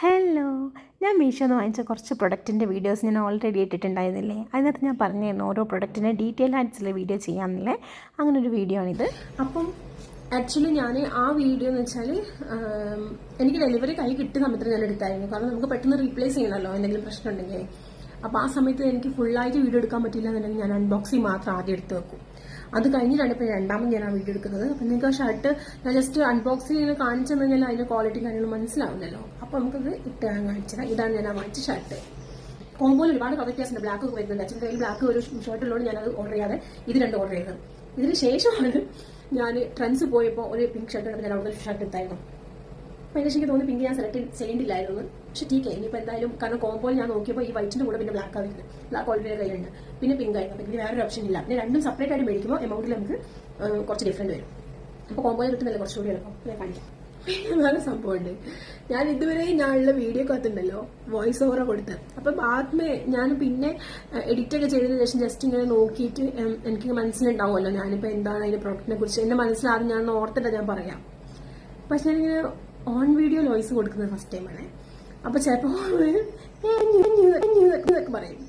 Hello ഞാൻ മീഷോന്ന് വാങ്ങിച്ച കുറച്ച് പ്രൊഡക്റ്റിന്റെ വീഡിയോസ് ഞാൻ ഓൾറെഡി ഇട്ടിട്ടുണ്ടായിരുന്നില്ലേ? അതിനകത്ത് ഞാൻ പറഞ്ഞിരുന്നു ഓരോ പ്രൊഡക്റ്റിന്റെ ഡീറ്റെയിൽ ആയിട്ടുള്ള വീഡിയോ ചെയ്യാമെന്നില്ലേ? അങ്ങനെ ഒരു വീഡിയോ ആണിത്. അപ്പം ആക്ച്വലി ഞാൻ ആ വീഡിയോ എന്ന് വെച്ചാൽ എനിക്ക് ഡെലിവറി കൈ കിട്ടിയ സമയത്ത് ഞാൻ എടുത്തായിരുന്നു. കാരണം നമുക്ക് പെട്ടെന്ന് റീപ്ലേസ് ചെയ്യണമല്ലോ എന്തെങ്കിലും പ്രശ്നം ഉണ്ടെങ്കിൽ. അപ്പോൾ ആ സമയത്ത് എനിക്ക് ഫുള്ളായിട്ട് വീഡിയോ എടുക്കാൻ പറ്റില്ല എന്നുണ്ടെങ്കിൽ ഞാൻ അൺബോക്സിങ് മാത്രം ആദ്യം എടുത്ത് വെക്കും. അത് കഴിഞ്ഞിട്ടാണ് ഇപ്പോൾ രണ്ടാമത് ഞാൻ ആ വീഡിയോ എടുക്കുന്നത്. അപ്പം നിങ്ങൾക്ക് ആ ഷർട്ട് ഞാൻ ജസ്റ്റ് അൺബോക്സ് ചെയ്ത് കാണിച്ചു കഴിഞ്ഞാൽ അതിന്റെ ക്വാളിറ്റി കാര്യങ്ങൾ മനസ്സിലാവില്ലല്ലോ അപ്പോൾ നമുക്കത് ഇട്ട് ഞാൻ കാണിച്ചത് ഇതാണ് ഞാൻ ആ വാങ്ങിച്ച ഷർട്ട് കോമ്പോയിൽ ഒരുപാട് കളർ വ്യത്യാസമുണ്ട്. ബ്ലാക്ക് ഒക്കെ വരുന്നുണ്ട്. അച്ഛന്റെ കയ്യിൽ ബ്ലാക്ക് ഒരു ഷർട്ട് ഉള്ളതുകൊണ്ട് ഞാനത് ഓർഡർ ചെയ്യാതെ ഇത് രണ്ട് ഓർഡർ ചെയ്തത്. ഇതിന് ശേഷമാണ് ഞാൻ ട്രെൻഡ്സ് പോയപ്പോൾ ഒരു പിങ്ക് ഷർട്ട് എടുത്ത് ഞാൻ അവിടെ ഷർട്ട് എടുത്തായിരുന്നു അപ്പോൾ എനിക്ക് തോന്നി പിങ്ക് ഞാൻ സെലക്ട് ചെയ്യേണ്ടില്ലായിരുന്നു പക്ഷെ ടീക്ക് ഇനിയിപ്പോൾ എന്തായാലും കാരണം കോമ്പോയിൽ ഞാൻ നോക്കിയപ്പോൾ ഈ വൈറ്റിന്റെ കൂടെ പിന്നെ ബ്ലാക്ക് ആവുന്നത് ബ്ലാക്ക് ഓൾറെഡി കയ്യിലുണ്ട് പിന്നെ പിങ്ക് ആയിരുന്നു. പിന്നെ വേറൊരു ഓപ്ഷൻ ഇല്ല. പിന്നെ രണ്ടും സെപ്പറേറ്റ് ആയിട്ട് മേടിക്കുമ്പോൾ എമൗണ്ടിൽ നമുക്ക് കുറച്ച് ഡിഫറന്റ് വരും. അപ്പോൾ കോമ്പോയിൽ കിട്ടുന്നില്ല കുറച്ചുകൂടി എളുപ്പം? ഞാൻ കാണിക്കാം. വേറെ സംഭവമുണ്ട്. ഞാൻ ഇതുവരെ ഞാനുള്ള വീഡിയോ കത്തുണ്ടല്ലോ വോയിസ് ഓവറ കൊടുത്തത് അപ്പം ആദ്യമേ ഞാൻ പിന്നെ എഡിറ്റ് ഒക്കെ ചെയ്തതിന് ശേഷം ജസ്റ്റ് ഇങ്ങനെ നോക്കിയിട്ട് എനിക്ക് മനസ്സിലുണ്ടാവുമല്ലോ ഞാനിപ്പോൾ എന്താണ് അതിന്റെ പ്രൊഡക്റ്റിനെ കുറിച്ച്. എന്റെ മനസ്സിലാദ്യം ഞാൻ ഓർത്തിട്ട് ഞാൻ പറയാം. പക്ഷെ ഞാനിങ്ങനെ ഓൺ വീഡിയോ വോയിസ് കൊടുക്കുന്നത് ഫസ്റ്റ് ടൈമാണ് അപ്പൊ ചിലപ്പോ എന്നൊക്കെ പറയും.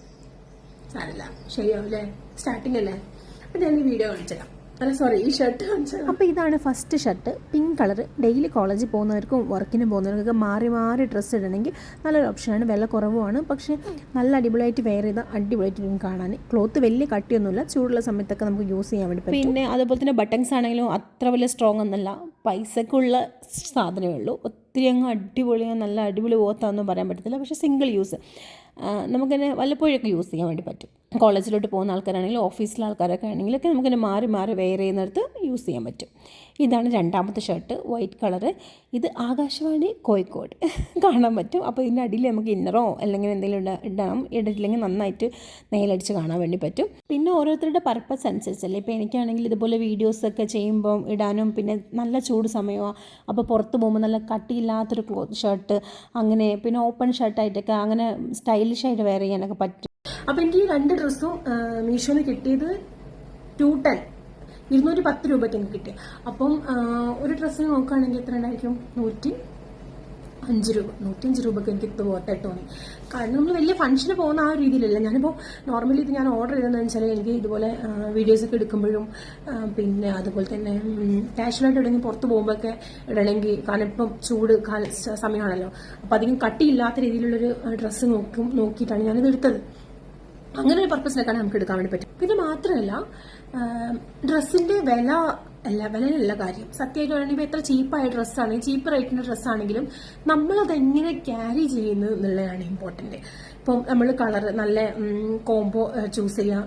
സാരല്ല ശരിയാവും അല്ലേ സ്റ്റാർട്ടിങ് അല്ലേ? അപ്പൊ ഞാൻ ഈ വീഡിയോ കാണിച്ചുതരാം അല്ല സോറി ഈ ഷർട്ട് അപ്പോൾ ഇതാണ് first shirt pink colour daily കോളേജിൽ പോകുന്നവർക്കും വർക്കിന് പോകുന്നവർക്കൊക്കെ മാറി മാറി ഡ്രസ്സ് ഇടണമെങ്കിൽ നല്ലൊരു ഓപ്ഷനാണ് വില കുറവുമാണ്. പക്ഷേ നല്ല അടിപൊളിയായിട്ട് വെയർ ചെയ്താൽ അടിപൊളിയായിട്ട് കാണാൻ. ക്ലോത്ത് വലിയ കട്ടിയൊന്നുമില്ല. ചൂടുള്ള സമയത്തൊക്കെ നമുക്ക് യൂസ് ചെയ്യാൻ വേണ്ടി പിന്നെ അതുപോലെ തന്നെ ബട്ടൺസ് ആണെങ്കിലും അത്ര വലിയ സ്ട്രോങ് ഒന്നല്ല. പൈസക്കുള്ള സാധനമേ ഉള്ളൂ. ഒത്തിരി അങ്ങ് അടിപൊളിയാണ് നല്ല അടിപൊളി ഓത്താന്നും പറയാൻ പറ്റത്തില്ല. പക്ഷേ സിംഗിൾ യൂസ് നമുക്കതിനെ വല്ലപ്പോഴൊക്കെ യൂസ് ചെയ്യാൻ വേണ്ടി പറ്റും. കോളേജിലോട്ട് പോകുന്ന ആൾക്കാരാണെങ്കിലും ഓഫീസിലെ ആൾക്കാരൊക്കെ ആണെങ്കിലൊക്കെ നമുക്കിങ്ങനെ മാറി മാറി വെയർ ചെയ്യുന്നിടത്ത് യൂസ് ചെയ്യാൻ പറ്റും. ഇതാണ് രണ്ടാമത്തെ ഷർട്ട് വൈറ്റ് കളറ് ഇത് ആകാശവാണി കോഴിക്കോട്. കാണാൻ പറ്റും. അപ്പോൾ ഇതിന്റെ അടിയിൽ നമുക്ക് ഇന്നറോ അല്ലെങ്കിൽ എന്തെങ്കിലും ഇട ഇടണം. നന്നായിട്ട് നെയിലടിച്ച് കാണാൻ വേണ്ടി പറ്റും. പിന്നെ ഓരോരുത്തരുടെ പർപ്പസ് അനുസരിച്ചല്ലേ? ഇപ്പോൾ എനിക്കാണെങ്കിൽ ഇതുപോലെ വീഡിയോസൊക്കെ ചെയ്യുമ്പം ഇടാനും പിന്നെ നല്ല ചൂട് സമയമാണ് അപ്പോൾ പുറത്ത് പോകുമ്പോൾ നല്ല കട്ടിയില്ലാത്തൊരു ക്ലോത്ത് ഷർട്ട് അങ്ങനെ പിന്നെ ഓപ്പൺ ഷർട്ടായിട്ടൊക്കെ അങ്ങനെ സ്റ്റൈലിഷായിട്ട് വെയർ ചെയ്യാനൊക്കെ പറ്റും. അപ്പൊ എനിക്ക് ഈ രണ്ട് ഡ്രസ്സും മീഷോന്ന് കിട്ടിയത് ടു ടെൻ ഇരുന്നൂറ്റി പത്ത് രൂപയ്ക്ക് എനിക്ക് കിട്ടി. അപ്പം ഒരു ഡ്രസ്സ് നോക്കുകയാണെങ്കിൽ എത്ര ഉണ്ടായിരിക്കും? നൂറ്റി അഞ്ച് രൂപ. നൂറ്റഞ്ച് രൂപയ്ക്ക് എനിക്ക് ഇത് വർത്തായിട്ട് തോന്നി. കാരണം നമ്മൾ വലിയ ഫംഗ്ഷന് പോകുന്ന ആ രീതിയിലല്ല. ഞാനിപ്പോൾ നോർമലി ഇത് ഞാൻ ഓർഡർ ചെയ്തതെന്ന് വെച്ചാൽ എനിക്ക് ഇതുപോലെ വീഡിയോസ് ഒക്കെ എടുക്കുമ്പോഴും പിന്നെ അതുപോലെ തന്നെ കാഷ്വലായിട്ട് എവിടെയെങ്കിലും പുറത്ത് പോകുമ്പോഴൊക്കെ ഇടണമെങ്കിൽ കാരണം ഇപ്പം ചൂട് സമയമാണല്ലോ. അപ്പം അധികം കട്ടിയില്ലാത്ത രീതിയിലുള്ളൊരു ഡ്രസ്സ് നോക്കും നോക്കിയിട്ടാണ് ഞാനിത് എടുത്തത്. അങ്ങനെ ഒരു പർപ്പസിനൊക്കെയാണ് നമുക്ക് എടുക്കാൻ വേണ്ടി പറ്റും പിന്നെ മാത്രമല്ല ഡ്രസ്സിന്റെ വില അല്ല വിലയിലുള്ള കാര്യം. സത്യമായിട്ട് പറയുകയാണെങ്കിൽ എത്ര ചീപ്പായ ഡ്രസ്സാണെങ്കിൽ ചീപ്പ് റേറ്റിന്റെ ഡ്രസ്സാണെങ്കിലും നമ്മളത് എങ്ങനെ ക്യാരി ചെയ്യുന്നു എന്നുള്ളതാണ് ഇമ്പോർട്ടന്റ് ഇപ്പം നമ്മൾ കളർ നല്ല കോംബോ ചൂസ് ചെയ്യാം.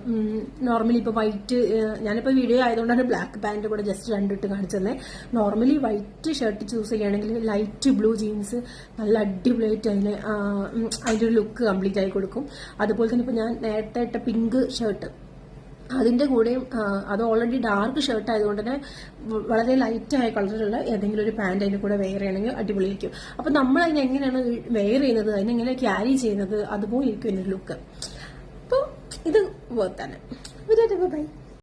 നോർമലി ഇപ്പോൾ വൈറ്റ് ഞാനിപ്പോൾ വീഡിയോ ആയതുകൊണ്ടാണ് ബ്ലാക്ക് പാന്റ് കൂടെ ജസ്റ്റ് രണ്ടിട്ട് കാണിച്ചത്. നോർമലി വൈറ്റ് ഷർട്ട് ചൂസ് ചെയ്യുകയാണെങ്കിൽ ലൈറ്റ് ബ്ലൂ ജീൻസ് നല്ല അടിപൊളിയായിട്ട് അതിന് അതിന്റെ ഒരു ലുക്ക് കംപ്ലീറ്റ് ആയി കൊടുക്കും. അതുപോലെ തന്നെ ഇപ്പോൾ ഞാൻ നേരത്തെ ഇട്ട പിങ്ക് ഷർട്ട് അതിന്റെ കൂടെയും അത് ഓൾറെഡി ഡാർക്ക് ഷർട്ട് ആയതുകൊണ്ട് തന്നെ വളരെ ലൈറ്റ് ആയ കളറിലുള്ള ഏതെങ്കിലും ഒരു പാന്റ് അതിന്റെ കൂടെ വെയർ ചെയ്യണമെങ്കിൽ അടിപൊളിയായിരിക്കും. അപ്പൊ നമ്മൾ അതിനെ എങ്ങനെയാണ് വെയർ ചെയ്യുന്നത് അതിനെങ്ങനെ ക്യാരി ചെയ്യുന്നത് അതുപോലെ ഇരിക്കും എന്റെ ലുക്ക് അപ്പോൾ ഇത് വർത്താണ് ബൈ